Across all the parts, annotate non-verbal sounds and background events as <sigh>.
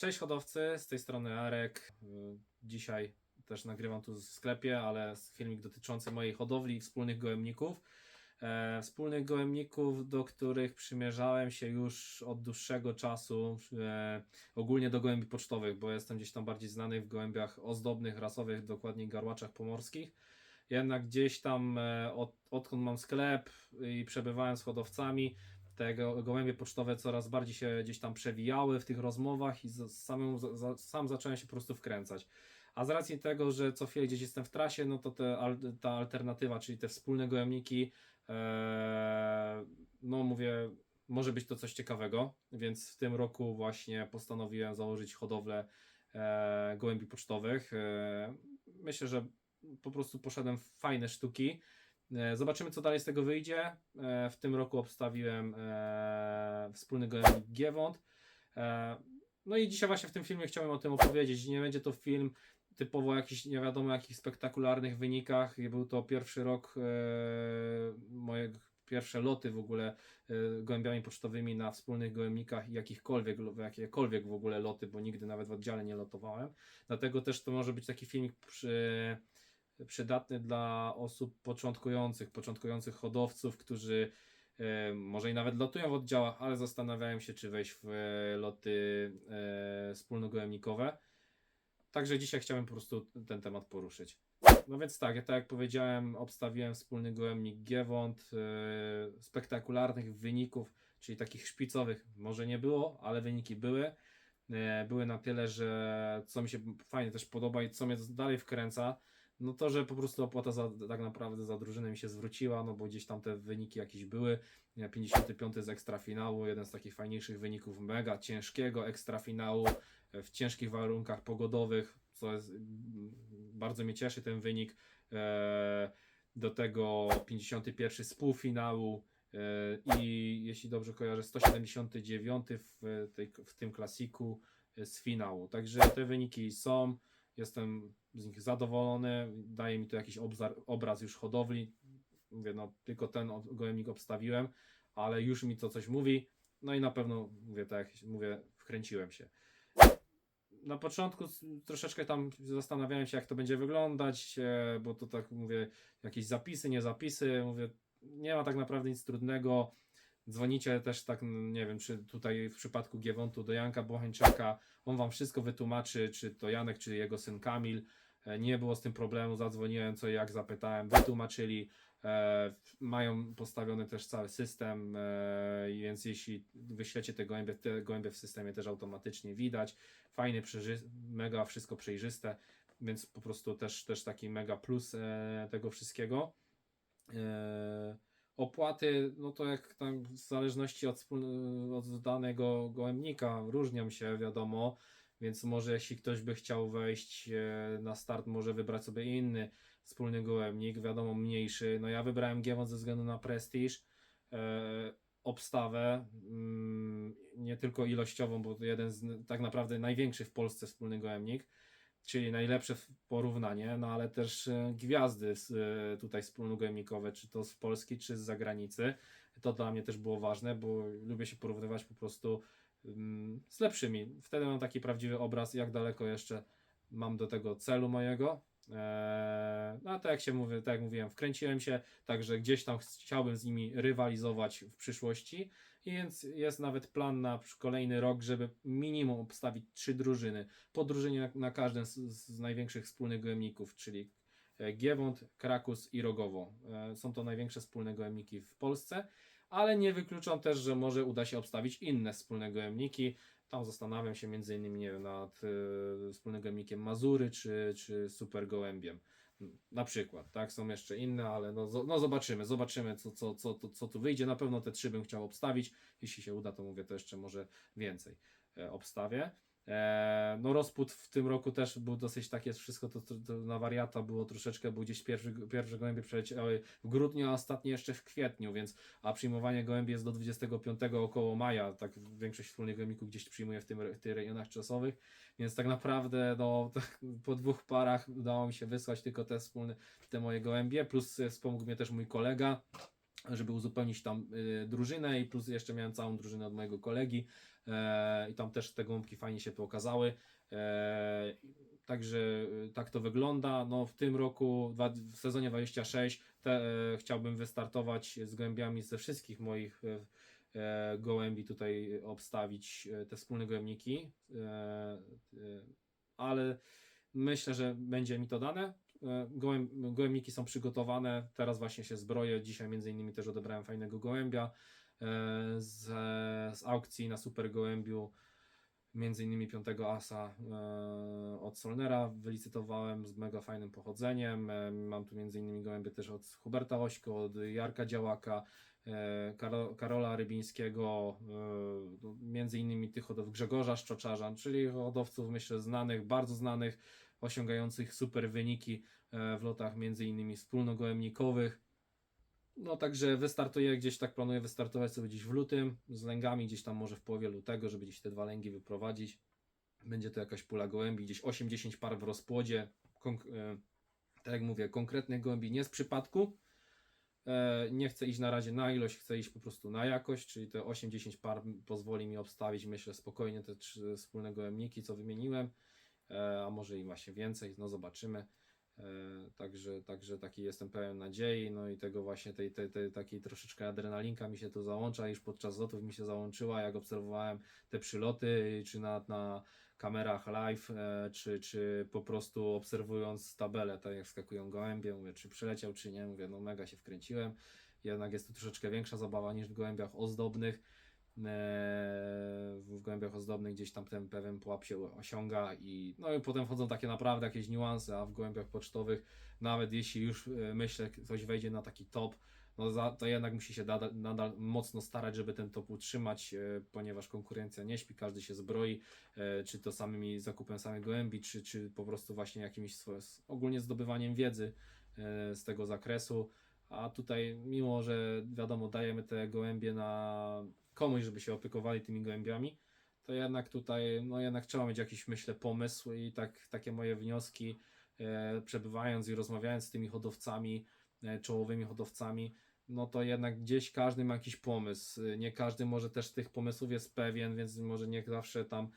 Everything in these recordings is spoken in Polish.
Cześć hodowcy, z tej strony Arek. Y, Dzisiaj też nagrywam tu w sklepie, ale filmik dotyczący mojej hodowli i wspólnych gołębników. E, wspólnych gołębników, do których przymierzałem się już od dłuższego czasu, e, ogólnie do gołębi pocztowych, bo jestem gdzieś tam bardziej znany w gołębiach ozdobnych, rasowych, dokładniej garłaczach pomorskich. Jednak gdzieś tam, e, od, odkąd mam sklep i przebywałem z hodowcami, te go- gołębie pocztowe coraz bardziej się gdzieś tam przewijały w tych rozmowach i za, sam zacząłem się po prostu wkręcać. A z racji tego, że co chwilę gdzieś jestem w trasie, no to te, ta alternatywa, czyli te wspólne gołębniki, e, no mówię, może być to coś ciekawego, więc w tym roku właśnie postanowiłem założyć hodowlę e, gołębi pocztowych. E, myślę, że po prostu poszedłem w fajne sztuki. E, Zobaczymy, co dalej z tego wyjdzie. E, W tym roku obstawiłem e, wspólny gołębnik Giewont. No i dzisiaj właśnie w tym filmie chciałem o tym opowiedzieć. Nie będzie to film typowo jakiś nie wiadomo jakich spektakularnych wynikach. Był to pierwszy rok moje pierwsze loty w ogóle gołębiami pocztowymi na wspólnych gołębnikach i jakichkolwiek, jakiekolwiek w ogóle loty, bo nigdy nawet w oddziale nie lotowałem. Dlatego też to może być taki filmik przy, przydatny dla osób początkujących, początkujących hodowców, którzy e, może i nawet lotują w oddziałach, ale zastanawiają się, czy wejść w e, loty e, wspólnogołębnikowe. Także dzisiaj chciałem po prostu ten temat poruszyć. No więc tak, ja tak jak powiedziałem, obstawiłem wspólny gołębnik Giewont. Spektakularnych wyników, czyli takich szpicowych, może nie było, ale wyniki były. Były na tyle, że co mi się fajnie też podoba i co mnie dalej wkręca, no to, że po prostu opłata za, tak naprawdę za drużynę mi się zwróciła, no bo gdzieś tam te wyniki jakieś były. Nie, 55 z ekstrafinału, jeden z takich fajniejszych wyników mega ciężkiego ekstrafinału e, w ciężkich warunkach pogodowych, co jest, mm, bardzo mnie cieszy ten wynik. E, Do tego 51 z półfinału e, i jeśli dobrze kojarzę 179 w, tej, w tym klasiku z finału. Także te wyniki są. Jestem z nich zadowolony, daje mi to jakiś obzar, obraz już hodowli. Mówię, no tylko ten gołębnik obstawiłem, ale już mi to coś mówi. No i na pewno, mówię tak, mówię, wkręciłem się. Na początku troszeczkę tam zastanawiałem się, jak to będzie wyglądać, e, bo to tak mówię, jakieś zapisy, nie zapisy. Mówię, nie ma tak naprawdę nic trudnego. Dzwonicie też tak, nie wiem, czy tutaj w przypadku Giewontu do Janka Bocheńczaka, on wam wszystko wytłumaczy, czy to Janek, czy jego syn Kamil. E, Nie było z tym problemu, zadzwoniłem, co jak zapytałem, wytłumaczyli. E, mają postawiony też cały system, e, więc jeśli wyślecie te gołębie, te gołębie w systemie też automatycznie widać. Fajny, mega wszystko przejrzyste, więc po prostu też, też taki mega plus e, tego wszystkiego. E, opłaty, no to jak tam w zależności od, od danego gołębnika różnią się, wiadomo, więc może jeśli ktoś by chciał wejść e, na start, może wybrać sobie inny wspólny gołębnik, wiadomo mniejszy. No ja wybrałem Giewont ze względu na prestiż, e, obstawę, mm, nie tylko ilościową, bo jeden z tak naprawdę największy w Polsce wspólny gołębnik, czyli najlepsze porównanie, no ale też e, gwiazdy e, tutaj wspólnogołębnikowe, czy to z Polski, czy z zagranicy. To dla mnie też było ważne, bo lubię się porównywać po prostu mm, z lepszymi. Wtedy mam taki prawdziwy obraz, jak daleko jeszcze mam do tego celu mojego. Eee, no a tak jak się mówię, tak jak mówiłem, wkręciłem się, także gdzieś tam chciałbym z nimi rywalizować w przyszłości. Więc jest nawet plan na kolejny rok, żeby minimum obstawić trzy drużyny. Po drużynie na, każdym z, z największych wspólnych gołębników, czyli e, Giewont, Krakus i Rogowo. E, Są to największe wspólne gołębniki w Polsce, ale nie wykluczam też, że może uda się obstawić inne wspólne gołębniki. Tam zastanawiam się między innymi nad e, wspólnym gołębnikiem Mazury czy, czy Super Gołębiem. Na przykład, tak? Są jeszcze inne, ale no, no zobaczymy, zobaczymy co, co, co, co, co tu wyjdzie. Na pewno te trzy bym chciał obstawić. Jeśli się uda, to mówię, to jeszcze może więcej e, obstawię. E, no rozpód w tym roku też był dosyć tak jest wszystko to, to, to na wariata było troszeczkę, był gdzieś pierwszy, pierwsze gołębie przeleciały w grudniu, a ostatnie jeszcze w kwietniu, więc a przyjmowanie gołębi jest do 25 około maja, tak większość wspólnych gołębików gdzieś przyjmuje w, tym, w tych rejonach czasowych, więc tak naprawdę no, <laughs> po dwóch parach udało mi się wysłać tylko te wspólne, te moje gołębie, plus e, wspomógł mnie też mój kolega, żeby uzupełnić tam y, drużynę i plus jeszcze miałem całą drużynę od mojego kolegi, e, i tam też te gołąbki fajnie się pokazały. E, Także y, tak to wygląda. No, w tym roku, dwa- w sezonie 26, te, e, chciałbym wystartować z gołębiami ze wszystkich moich gołębi tutaj obstawić te wspólne gołębniki. Ale myślę, że będzie mi to dane. E, gołębniki są przygotowane. Teraz właśnie się zbroję. Dzisiaj między innymi też odebrałem fajnego gołębia e, z, z aukcji na super gołębiu między innymi piątego asa e, od Solnera wylicytowałem z mega fajnym pochodzeniem. Mam tu między innymi gołębie też od Huberta Ośko, od Jarka Działaka, Karo, Karola Rybińskiego, no, między innymi tych hodów Grzegorza Szczoczarza, czyli hodowców myślę znanych, bardzo znanych, osiągających super wyniki e, w lotach innymi wspólnogołębnikowych. No także wystartuję gdzieś, tak planuję wystartować sobie gdzieś w lutym z lęgami, gdzieś tam może w połowie lutego, żeby gdzieś te dwa lęgi wyprowadzić. Będzie to jakaś pula gołębi, gdzieś 8-10 par w rozpłodzie. Konk- e, tak jak mówię, konkretnych gołębi nie z przypadku. E, nie chcę iść na razie na ilość, chcę iść po prostu na jakość, czyli te 8-10 par pozwoli mi obstawić, myślę, spokojnie te trzy wspólne gołębniki, co wymieniłem, a może i właśnie więcej, no zobaczymy. E, Także, także taki jestem pełen nadziei, no i tego właśnie tej, tej, tej takiej troszeczkę adrenalinka mi się tu załącza, już podczas lotów mi się załączyła, jak obserwowałem te przyloty, czy na, na kamerach live, e, czy, czy po prostu obserwując tabelę, tak jak skakują gołębie, mówię, czy przyleciał, czy nie, mówię, no mega się wkręciłem, jednak jest to troszeczkę większa zabawa niż w gołębiach ozdobnych, E, w gołębiach ozdobnych gdzieś tam ten pewien pułap się osiąga i no i potem wchodzą takie naprawdę jakieś niuanse, a w gołębiach pocztowych nawet jeśli już e, myślę ktoś wejdzie na taki top, no za, to jednak musi się nadal, nadal mocno starać, żeby ten top utrzymać, e, ponieważ konkurencja nie śpi, każdy się zbroi, e, czy to samymi zakupem samych gołębi, czy, czy po prostu właśnie jakimś swo- s- ogólnie zdobywaniem wiedzy e, z tego zakresu. A tutaj, mimo że wiadomo, dajemy te gołębie na komuś, żeby się opiekowali tymi gołębiami, to jednak tutaj, no jednak trzeba mieć jakiś, myślę, pomysł i tak, takie moje wnioski, e, przebywając i rozmawiając z tymi hodowcami, e, czołowymi hodowcami, no to jednak gdzieś każdy ma jakiś pomysł. Nie każdy może też tych pomysłów jest pewien, więc może nie zawsze tam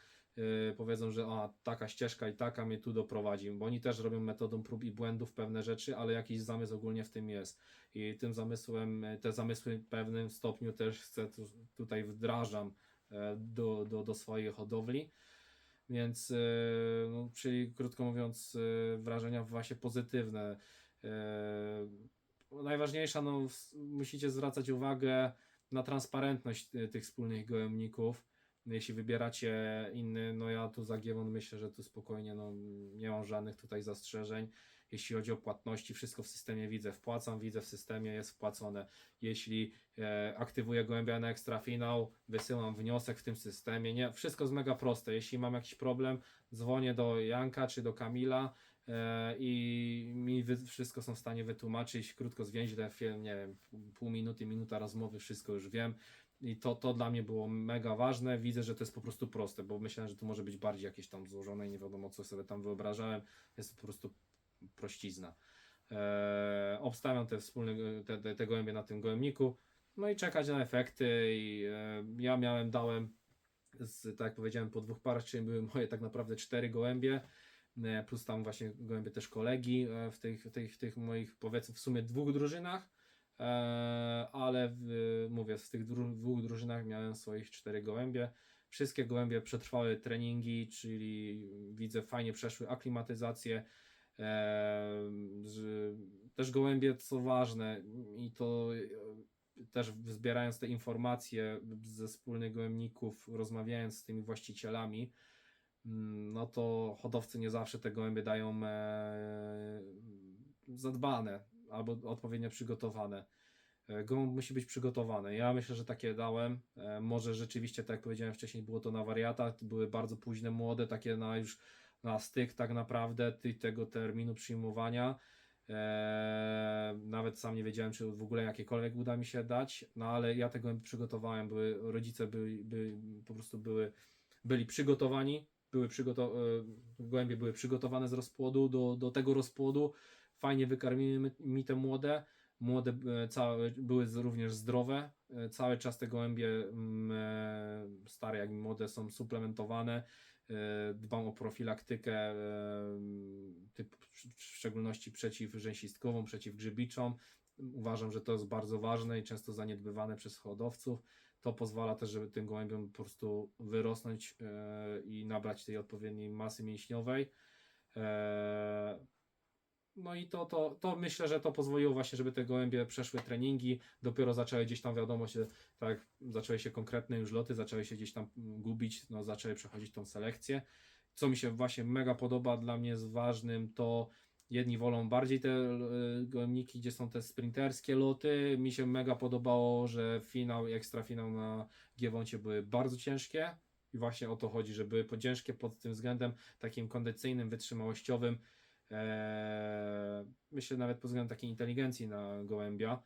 powiedzą, że a, taka ścieżka i taka mnie tu doprowadzi, bo oni też robią metodą prób i błędów pewne rzeczy, ale jakiś zamysł ogólnie w tym jest. I tym zamysłem, e, te zamysły w pewnym stopniu też chcę tu, tutaj wdrażam e, do, do, do swojej hodowli. Więc, e, no, czyli krótko mówiąc, wrażenia właśnie pozytywne. E, Najważniejsza, no, musicie zwracać uwagę na transparentność tych wspólnych gołębników. Jeśli wybieracie inny, no ja tu za Giewon myślę, że tu spokojnie, no nie mam żadnych tutaj zastrzeżeń. Jeśli chodzi o płatności, wszystko w systemie widzę. Wpłacam, widzę w systemie, jest wpłacone. Jeśli e, aktywuję gołębia na ekstra finał, wysyłam wniosek w tym systemie. Nie, wszystko jest mega proste. Jeśli mam jakiś problem, dzwonię do Janka czy do Kamila i mi wszystko są w stanie wytłumaczyć. Krótko zwięźle, film, nie wiem, pół minuty, minuta rozmowy, wszystko już wiem. I to, to dla mnie było mega ważne. Widzę, że to jest po prostu proste, bo myślałem, że to może być bardziej jakieś tam złożone i nie wiadomo, co sobie tam wyobrażałem. Jest po prostu prościzna. Eee, obstawiam te wspólne te, te, te gołębie na tym gołębniku. No i czekać na efekty. I e, ja miałem, dałem, z, tak jak powiedziałem, po dwóch parach, czyli były moje tak naprawdę cztery gołębie. E, Plus tam właśnie gołębie też kolegi e, w tych, tych, tych moich powiedzmy w sumie dwóch drużynach. E, ale w, mówię, w tych dwóch drużynach miałem swoich cztery gołębie. Wszystkie gołębie przetrwały treningi, czyli widzę fajnie przeszły aklimatyzację. Też gołębie, co ważne, i to też zbierając te informacje ze wspólnych gołębników, rozmawiając z tymi właścicielami, no to hodowcy nie zawsze te gołębie dają e, zadbane albo odpowiednio przygotowane. E, Gołąb musi być przygotowany. Ja myślę, że takie dałem. E, Może rzeczywiście, tak jak powiedziałem wcześniej, było to na wariatach. Były bardzo późne, młode, takie na już na styk tak naprawdę tego terminu przyjmowania. Eee, nawet sam nie wiedziałem, czy w ogóle jakiekolwiek uda mi się dać, no ale ja tego przygotowałem. Były, rodzice byli, byli, po prostu były, byli przygotowani, były przygoto- e, gołębie były przygotowane z rozpłodu do, do tego rozpłodu. Fajnie wykarmimy mi te młode. Młode e, całe, były również zdrowe. E, Cały czas te gołębie mm, e, stare jak i młode są suplementowane. Dbam o profilaktykę, typ, w szczególności przeciwrzęsistkową, przeciwgrzybiczą. Uważam, że to jest bardzo ważne i często zaniedbywane przez hodowców. To pozwala też, żeby tym gołębiom po prostu wyrosnąć e, i nabrać tej odpowiedniej masy mięśniowej. E, no i to, to, to myślę, że to pozwoliło właśnie, żeby te gołębie przeszły treningi, dopiero zaczęły gdzieś tam wiadomo się, tak, zaczęły się konkretne już loty, zaczęły się gdzieś tam gubić, no zaczęły przechodzić tą selekcję. Co mi się właśnie mega podoba, dla mnie jest ważnym, to jedni wolą bardziej te e, gołębniki, gdzie są te sprinterskie loty. Mi się mega podobało, że finał i ekstrafinał na Giewoncie były bardzo ciężkie. I właśnie o to chodzi, że były ciężkie pod tym względem takim kondycyjnym, wytrzymałościowym. Eee, myślę nawet pod względem takiej inteligencji na gołębia.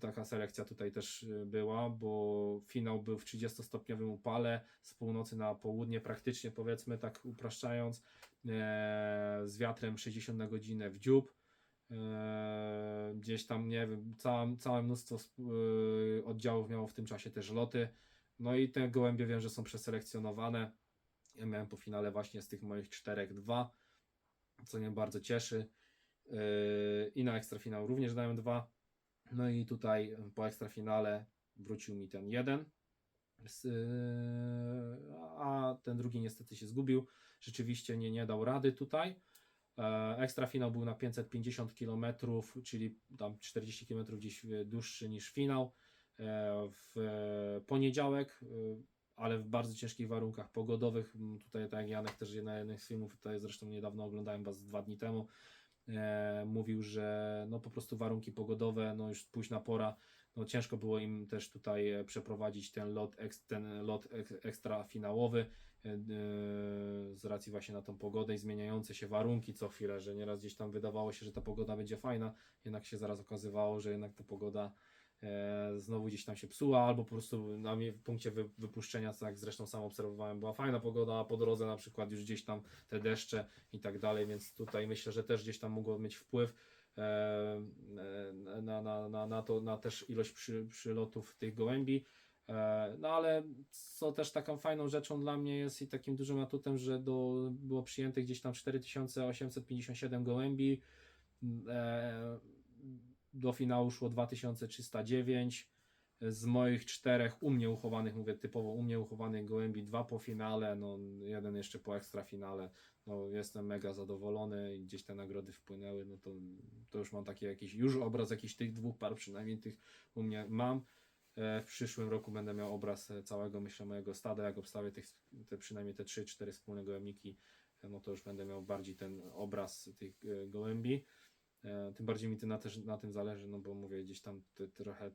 Taka selekcja tutaj też y, była, bo finał był w 30-stopniowym upale z północy na południe, praktycznie powiedzmy, tak upraszczając, eee, z wiatrem 60 na godzinę w dziób. Eee, gdzieś tam, nie wiem, całe, całe mnóstwo y, oddziałów miało w tym czasie też loty. No i te gołębie wiem, że są przeselekcjonowane. Ja miałem po finale właśnie z tych moich czterech dwa, co mnie bardzo cieszy. I na ekstrafinał również dałem dwa. No i tutaj po ekstrafinale wrócił mi ten jeden. Yy, a ten drugi niestety się zgubił. Rzeczywiście nie, nie dał rady tutaj. E, Ekstrafinał był na 550 km, czyli tam 40 km gdzieś e, dłuższy niż finał. E, W poniedziałek, ale w bardzo ciężkich warunkach pogodowych. M, Tutaj, tak jak Janek też na jednym z filmów, tutaj zresztą niedawno oglądałem Was dwa dni temu, e, mówił, że no po prostu warunki pogodowe, no już późna pora, no ciężko było im też tutaj e, przeprowadzić ten lot, ten lot ek, ekstra finałowy e, e, z racji właśnie na tą pogodę i zmieniające się warunki co chwilę, że nieraz gdzieś tam wydawało się, że ta pogoda będzie fajna, jednak się zaraz okazywało, że jednak ta pogoda znowu gdzieś tam się psuła, albo po prostu na mnie w punkcie wy, wypuszczenia, jak zresztą sam obserwowałem, była fajna pogoda, a po drodze na przykład już gdzieś tam te deszcze i tak dalej, więc tutaj myślę, że też gdzieś tam mogło mieć wpływ e, e, na, na, na, na to, na też ilość przy, przylotów tych gołębi. E, No ale co też taką fajną rzeczą dla mnie jest i takim dużym atutem, że do, było przyjętych gdzieś tam 4857 gołębi. Do finału szło 2309. Z moich czterech u mnie uchowanych, mówię typowo u mnie uchowanych gołębi, dwa po finale, no jeden jeszcze po ekstra finale. No, jestem mega zadowolony i gdzieś te nagrody wpłynęły, no to, to już mam taki jakiś, już obraz jakiś tych dwóch par przynajmniej tych u mnie mam. E, W przyszłym roku będę miał obraz e, całego, myślę, mojego stada. Jak obstawię tych, te, przynajmniej te 3-4 wspólne gołębniki, e, no to już będę miał bardziej ten obraz tych gołębi. E, Tym bardziej mi to na, też, na tym zależy, no bo mówię, gdzieś tam trochę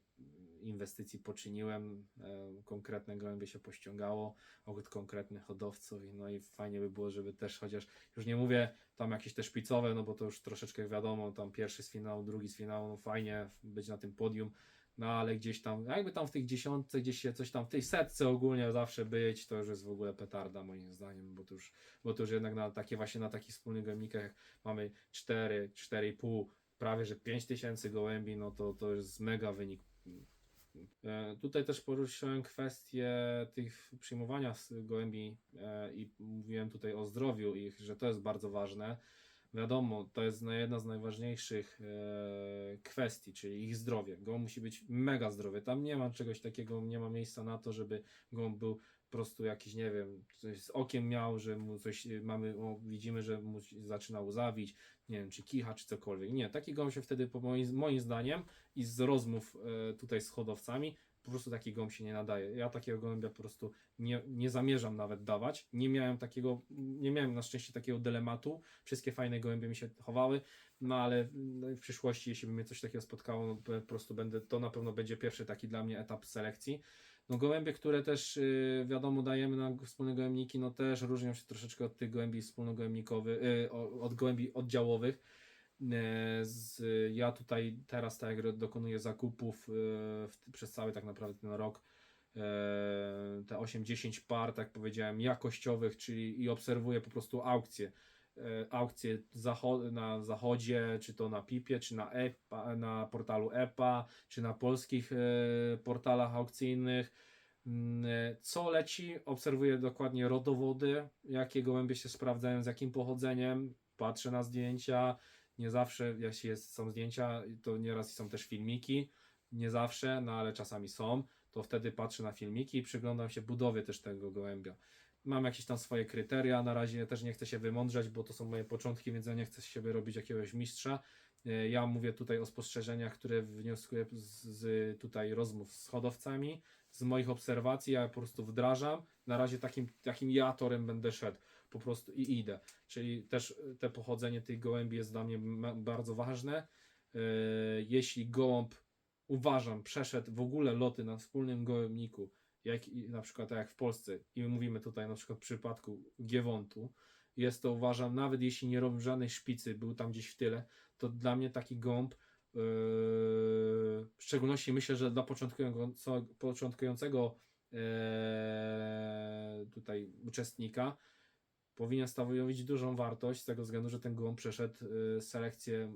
inwestycji poczyniłem, e, konkretne gołębie się pościągało od konkretnych hodowców, no i fajnie by było, żeby też chociaż, już nie mówię tam jakieś te szpicowe, no bo to już troszeczkę wiadomo, tam pierwszy z finału, drugi z finału, no fajnie być na tym podium, no ale gdzieś tam, jakby tam w tych dziesiątce, gdzieś się coś tam, w tej setce ogólnie zawsze być, to już jest w ogóle petarda moim zdaniem, bo to już, bo to już jednak na takie właśnie, na takich wspólnych gołębnikach mamy 4, 4,5, prawie że 5 tysięcy gołębi, no to to jest mega wynik. E, Tutaj też poruszyłem kwestię tych przyjmowania gołębi e, i mówiłem tutaj o zdrowiu ich, że to jest bardzo ważne. Wiadomo, to jest na- jedna z najważniejszych e, kwestii, czyli ich zdrowie. Gołąb musi być mega zdrowy. Tam nie ma czegoś takiego, nie ma miejsca na to, żeby gołąb był po prostu jakiś, nie wiem, z okiem miał, że mu coś e, mamy, o, widzimy, że mu zaczyna łzawić, nie wiem, czy kicha, czy cokolwiek. Nie, taki gołąb się wtedy, po moim, moim zdaniem, i z rozmów e, tutaj z hodowcami, po prostu taki gołąb się nie nadaje. Ja takiego gołębia po prostu nie, nie zamierzam nawet dawać. Nie miałem takiego, nie miałem na szczęście takiego dylematu. Wszystkie fajne gołębie mi się chowały, no ale no, w przyszłości, jeśli by mnie coś takiego spotkało, no, po prostu będę, to na pewno będzie pierwszy taki dla mnie etap selekcji. No gołębie, które też yy, wiadomo dajemy na wspólne gołębniki, no też różnią się troszeczkę od tych gołębi wspólnogołębnikowych, yy, od gołębi oddziałowych. E, Z, ja tutaj teraz tak jak dokonuję zakupów e, w, przez cały tak naprawdę ten rok e, te 8-10 par, tak powiedziałem, jakościowych, czyli i obserwuję po prostu aukcje. aukcje na zachodzie, czy to na Pipie, czy na, EPA, na portalu EPA, czy na polskich portalach aukcyjnych. Mm, Co leci, obserwuję dokładnie rodowody, jakie gołębie się sprawdzają, z jakim pochodzeniem, patrzę na zdjęcia. Nie zawsze, jeśli jest, są zdjęcia, to nieraz są też filmiki. Nie zawsze, no ale czasami są. To wtedy patrzę na filmiki i przyglądam się budowie też tego gołębia. Mam jakieś tam swoje kryteria, na razie też nie chcę się wymądrzeć, bo to są moje początki, więc ja nie chcę z siebie robić jakiegoś mistrza. E, Ja mówię tutaj o spostrzeżeniach, które wnioskuję z, z tutaj rozmów z hodowcami, z moich obserwacji, ja po prostu wdrażam. Na razie takim, takim ja torem będę szedł po prostu i idę. Czyli też e, te pochodzenie tych gołębi jest dla mnie bardzo ważne. E, Jeśli gołąb uważam, przeszedł w ogóle loty na wspólnym gołębniku, jak na przykład tak jak w Polsce, i my mówimy tutaj na przykład w przypadku Giewontu, jest to uważam, nawet jeśli nie robił żadnej szpicy, był tam gdzieś w tyle, to dla mnie taki gąb, yy, w szczególności myślę, że dla początkującego, początkującego tutaj uczestnika, powinien stanowić dużą wartość z tego względu, że ten gołąb przeszedł yy, selekcję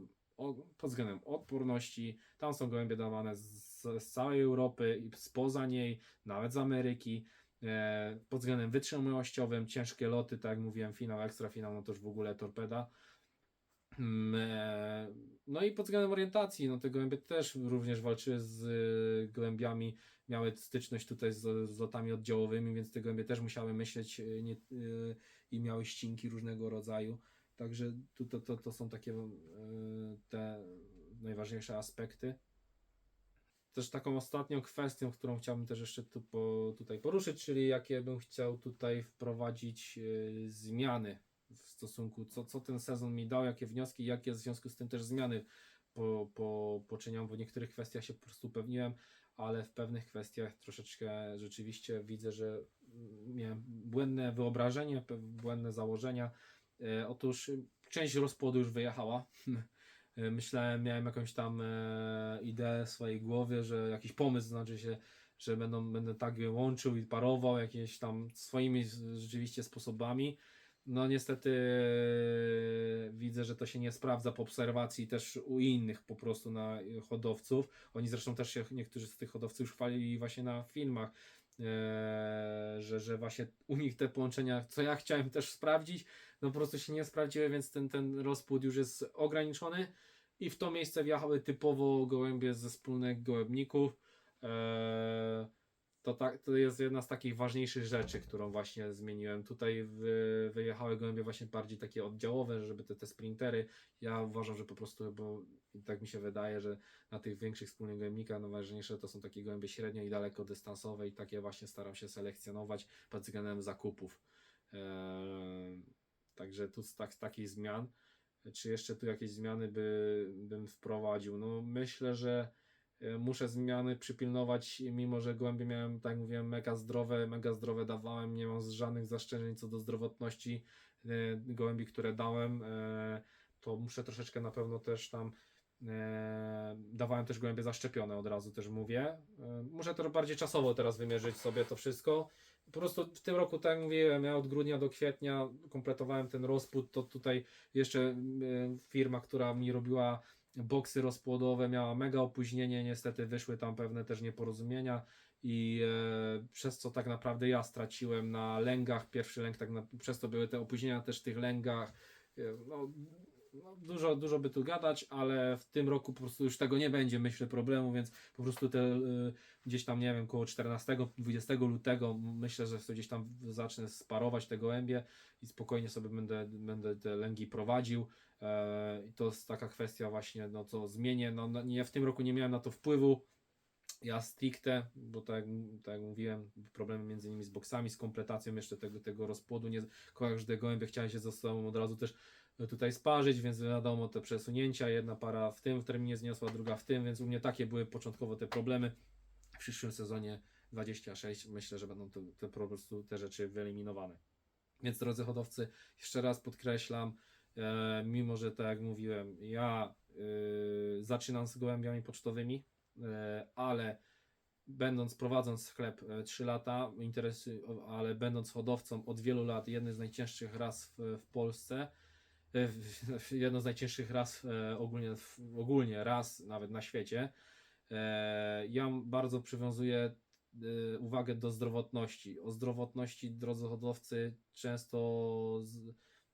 pod względem odporności. Tam są gołębie dawane z, z całej Europy i spoza niej, nawet z Ameryki. E, pod względem wytrzymałościowym, ciężkie loty, tak jak mówiłem, finał, ekstra finał, no to już w ogóle torpeda. Mm, e, No i pod względem orientacji, no te gołębie też również walczyły z y, gołębiami, miały styczność tutaj z, z lotami oddziałowymi, więc te gołębie też musiały myśleć y, nie, y, i miały ścinki różnego rodzaju. Także tu, to, to, to są takie te najważniejsze aspekty. Też taką ostatnią kwestią, którą chciałbym też jeszcze tu po, tutaj poruszyć, czyli jakie bym chciał tutaj wprowadzić zmiany w stosunku, co, co ten sezon mi dał, jakie wnioski, jakie w związku z tym też zmiany po, po, poczyniam, bo w niektórych kwestiach się po prostu upewniłem, ale w pewnych kwestiach troszeczkę rzeczywiście widzę, że mm, miałem błędne wyobrażenie, błędne założenia. E, Otóż y, część rozpłodu już wyjechała. <laughs> E, Myślałem, miałem jakąś tam e, ideę w swojej głowie, że jakiś pomysł, znaczy się, że będą, będę tak łączył i parował jakieś tam swoimi rzeczywiście sposobami. No niestety widzę, że to się nie sprawdza po obserwacji też u innych po prostu na e, hodowców. Oni zresztą też się, niektórzy z tych hodowców już chwalili właśnie na filmach, e, że, że właśnie u nich te połączenia, co ja chciałem też sprawdzić, no po prostu się nie sprawdziły, więc ten, ten rozpłód już jest ograniczony i w to miejsce wjechały typowo gołębie ze wspólnych gołębników. Eee, to, tak, to jest jedna z takich ważniejszych rzeczy, którą właśnie zmieniłem. Tutaj wy, wyjechały gołębie właśnie bardziej takie oddziałowe, żeby te, te sprintery. Ja uważam, że po prostu, bo tak mi się wydaje, że na tych większych wspólnych gołębnikach najważniejsze to są takie gołębie średnio i dalekodystansowe i takie właśnie staram się selekcjonować pod względem zakupów. Eee, Także tu tak, takich zmian. Czy jeszcze tu jakieś zmiany by, bym wprowadził? No myślę, że muszę zmiany przypilnować, mimo że gołębie miałem, tak jak mówiłem, mega zdrowe, mega zdrowe dawałem, nie mam żadnych zastrzeżeń co do zdrowotności e, gołębi, które dałem, e, to muszę troszeczkę na pewno też tam e, dawałem też gołębie zaszczepione od razu też mówię. E, muszę to bardziej czasowo teraz wymierzyć sobie to wszystko po prostu w tym roku, tak jak mówiłem, ja od grudnia do kwietnia kompletowałem ten rozpód, to tutaj jeszcze e, firma, która mi robiła boksy rozpłodowe, miała mega opóźnienie, niestety wyszły tam pewne też nieporozumienia i e, przez co tak naprawdę ja straciłem na lęgach, pierwszy lęk, tak na, przez to były te opóźnienia też w tych lęgach, e, no, no, dużo, dużo by tu gadać, ale w tym roku po prostu już tego nie będzie, myślę, problemu, więc po prostu te e, gdzieś tam, nie wiem, koło 14-20 lutego myślę, że gdzieś tam zacznę sparować te gołębie i spokojnie sobie będę, będę te lęgi prowadził. E, I to jest taka kwestia właśnie, no co zmienię. No, no, nie, w tym roku nie miałem na to wpływu. Ja stricte, bo tak, tak jak mówiłem, problemy między innymi z boksami, z kompletacją jeszcze tego, tego rozpłodu. Nie, każde gołębie chciałem się ze sobą od razu też tutaj sparzyć, więc wiadomo te przesunięcia, jedna para w tym w terminie zniosła, druga w tym, więc u mnie takie były początkowo te problemy w przyszłym sezonie 26 myślę, że będą te, te po prostu te rzeczy wyeliminowane. Więc drodzy hodowcy, jeszcze raz podkreślam, e, mimo że tak jak mówiłem, ja e, zaczynam z gołębiami pocztowymi, e, ale będąc, prowadząc sklep e, 3 lata, interesy, ale będąc hodowcą od wielu lat, jednej z najcięższych ras w, w Polsce, w- jedno z najcięższych ras e, ogólnie, ogólnie ras nawet na świecie. E, Ja bardzo przywiązuję e, uwagę do zdrowotności. O zdrowotności, drodzy hodowcy, często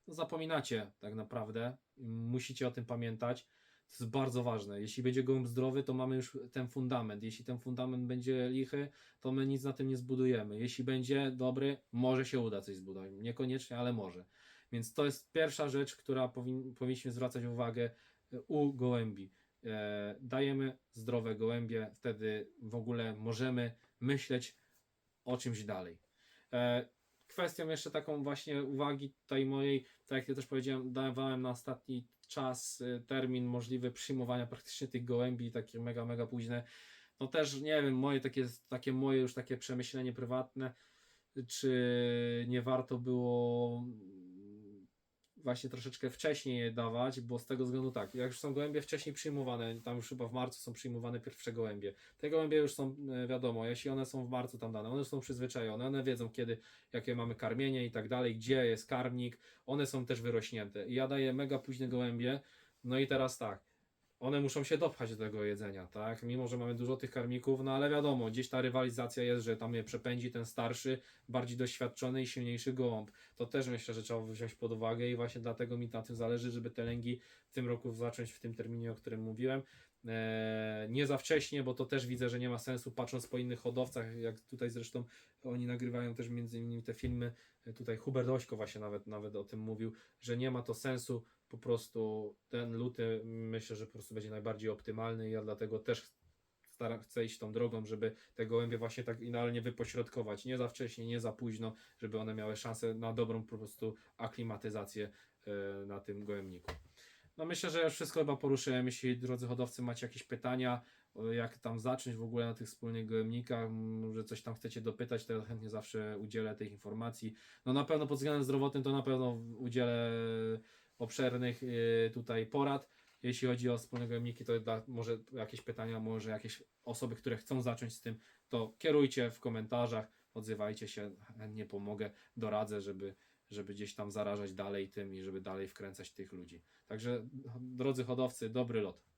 no zapominacie tak naprawdę. Musicie o tym pamiętać. To jest bardzo ważne. Jeśli będzie gołąb zdrowy, to mamy już ten fundament. Jeśli ten fundament będzie lichy, to my nic na tym nie zbudujemy. Jeśli będzie dobry, może się uda coś zbudować. Niekoniecznie, ale może. Więc to jest pierwsza rzecz, która powin, powinniśmy zwracać uwagę e, u gołębi. E, dajemy zdrowe gołębie, wtedy w ogóle możemy myśleć o czymś dalej. E, kwestią jeszcze taką właśnie uwagi tutaj mojej, tak jak ja też powiedziałem, dawałem na ostatni czas e, termin możliwy przyjmowania praktycznie tych gołębi, takie mega, mega późne. No też nie wiem, moje takie, takie moje już takie przemyślenie prywatne, czy nie warto było właśnie troszeczkę wcześniej je dawać, bo z tego względu tak, jak już są gołębie wcześniej przyjmowane, tam już chyba w marcu są przyjmowane pierwsze gołębie. Te gołębie już są e, wiadomo, jeśli one są w marcu tam dane, one już są przyzwyczajone, one wiedzą kiedy, jakie mamy karmienie i tak dalej, gdzie jest karmnik, one są też wyrośnięte. I ja daję mega późne gołębie, no i teraz tak, one muszą się dopchać do tego jedzenia, tak? Mimo, że mamy dużo tych karmików, no ale wiadomo, gdzieś ta rywalizacja jest, że tam je przepędzi ten starszy, bardziej doświadczony i silniejszy gołąb. To też myślę, że trzeba wziąć pod uwagę i właśnie dlatego mi na tym zależy, żeby te lęgi w tym roku zacząć w tym terminie, o którym mówiłem. Eee, nie za wcześnie, bo to też widzę, że nie ma sensu, patrząc po innych hodowcach, jak tutaj zresztą oni nagrywają też między innymi te filmy, e, tutaj Hubert Ośko właśnie nawet, nawet o tym mówił, że nie ma to sensu, po prostu ten luty myślę, że po prostu będzie najbardziej optymalny i ja dlatego też staram, chcę iść tą drogą, żeby te gołębie właśnie tak idealnie wypośrodkować, nie za wcześnie, nie za późno, żeby one miały szansę na dobrą po prostu aklimatyzację e, na tym gołębniku. No myślę, że już wszystko chyba poruszyłem. Jeśli drodzy hodowcy macie jakieś pytania, jak tam zacząć w ogóle na tych wspólnych gołębnikach, może coś tam chcecie dopytać, to ja chętnie zawsze udzielę tych informacji. No na pewno pod względem zdrowotnym to na pewno udzielę obszernych y, tutaj porad. Jeśli chodzi o wspólne gołębniki, to może jakieś pytania, może jakieś osoby, które chcą zacząć z tym, to kierujcie w komentarzach, odzywajcie się, chętnie pomogę, doradzę, żeby, żeby gdzieś tam zarażać dalej tym i żeby dalej wkręcać tych ludzi. Także drodzy hodowcy, dobry lot.